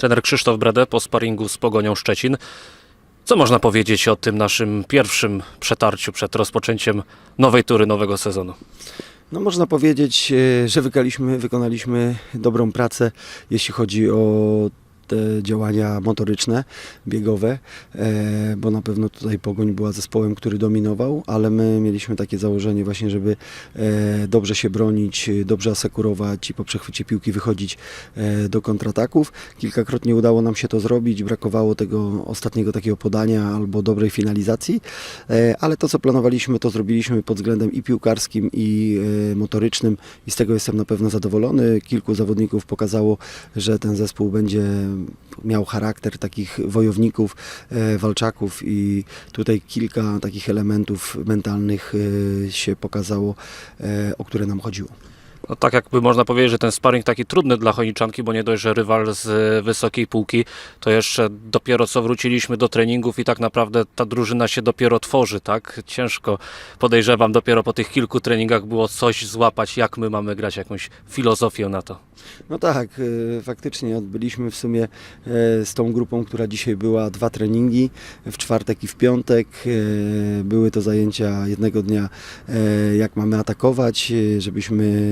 Trener Krzysztof Brede po sparingu z Pogonią Szczecin. Co można powiedzieć o tym naszym pierwszym przetarciu przed rozpoczęciem nowej tury, nowego sezonu? No można powiedzieć, e, że wykonaliśmy, wykonaliśmy dobrą pracę, jeśli chodzi o te działania motoryczne, biegowe, e, bo na pewno tutaj Pogoń była zespołem, który dominował, ale my mieliśmy takie założenie właśnie, żeby e, dobrze się bronić, dobrze asekurować i po przechwycie piłki wychodzić e, do kontrataków. Kilkakrotnie udało nam się to zrobić, brakowało tego ostatniego takiego podania albo dobrej finalizacji, ale to co planowaliśmy, to zrobiliśmy pod względem i piłkarskim, i motorycznym i z tego jestem na pewno zadowolony. Kilku zawodników pokazało, że ten zespół będzie miał charakter takich wojowników, e, walczaków i tutaj kilka takich elementów mentalnych e, się pokazało, e, o które nam chodziło. No, tak jakby można powiedzieć, że ten sparring taki trudny dla Chojniczanki, bo nie dość, że rywal z wysokiej półki, to jeszcze dopiero co wróciliśmy do treningów i tak naprawdę ta drużyna się dopiero tworzy, tak? Ciężko, podejrzewam, dopiero po tych kilku treningach było coś złapać, jak my mamy grać, jakąś filozofię na to. No tak, e, faktycznie odbyliśmy w sumie e, z tą grupą, która dzisiaj była dwa treningi, w czwartek i w piątek. E, Były to zajęcia jednego dnia, e, jak mamy atakować, żebyśmy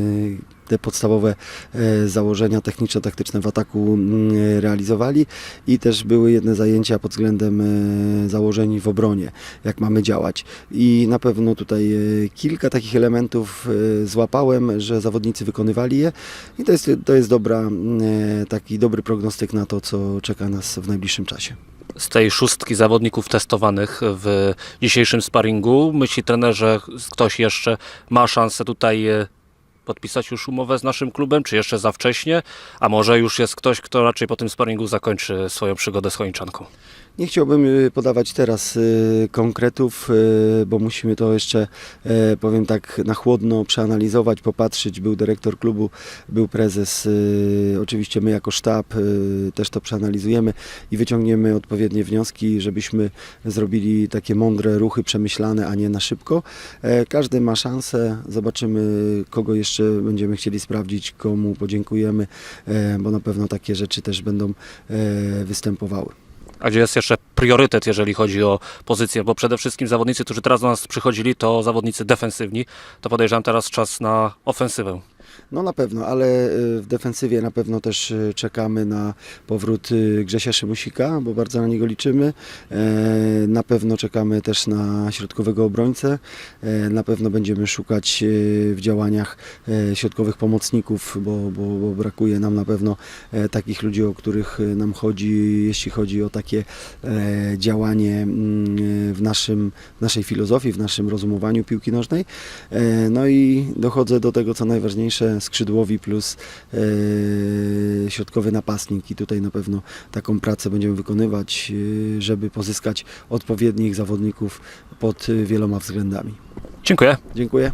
te podstawowe e, założenia techniczno-taktyczne w ataku mm, realizowali i też były jedne zajęcia pod względem e, założeń w obronie, jak mamy działać. I na pewno tutaj e, kilka takich elementów złapałem, że zawodnicy wykonywali je i to jest, to jest dobra, mm, taki dobry prognostyk na to, co czeka nas w najbliższym czasie. Z tej szóstki zawodników testowanych w dzisiejszym sparingu, myśli trener, że ktoś jeszcze ma szansę tutaj podpisać już umowę z naszym klubem, czy jeszcze za wcześnie, a może już jest ktoś, kto raczej po tym sparingu zakończy swoją przygodę z Chojniczanką. Nie chciałbym y, podawać teraz y, konkretów, y, bo musimy to jeszcze, e, powiem tak, na chłodno przeanalizować, popatrzeć. Był dyrektor klubu, był prezes, oczywiście my jako sztab też to przeanalizujemy i wyciągniemy odpowiednie wnioski, żebyśmy zrobili takie mądre ruchy, przemyślane, a nie na szybko. E, Każdy ma szansę, zobaczymy kogo jeszcze będziemy chcieli sprawdzić, komu podziękujemy, e, bo na pewno takie rzeczy też będą występowały. A gdzie jest jeszcze priorytet, jeżeli chodzi o pozycję, bo przede wszystkim zawodnicy, którzy teraz do nas przychodzili, to zawodnicy defensywni, to podejrzewam teraz czas na ofensywę. No na pewno, ale y, w defensywie na pewno też y, czekamy na powrót y, Grzesia Szymusika, bo bardzo na niego liczymy. E, Na pewno czekamy też na środkowego obrońcę. E, Na pewno będziemy szukać w działaniach e, środkowych pomocników, bo, bo, bo brakuje nam na pewno e, takich ludzi, o których nam chodzi, jeśli chodzi o takie e, działanie mm, w naszym, w naszej filozofii, w naszym rozumowaniu piłki nożnej. E, No i dochodzę do tego, co najważniejsze, skrzydłowi plus e, środkowy napastnik i tutaj na pewno taką pracę będziemy wykonywać, e, żeby pozyskać odpowiednich zawodników pod e, wieloma względami. Dziękuję. Dziękuję.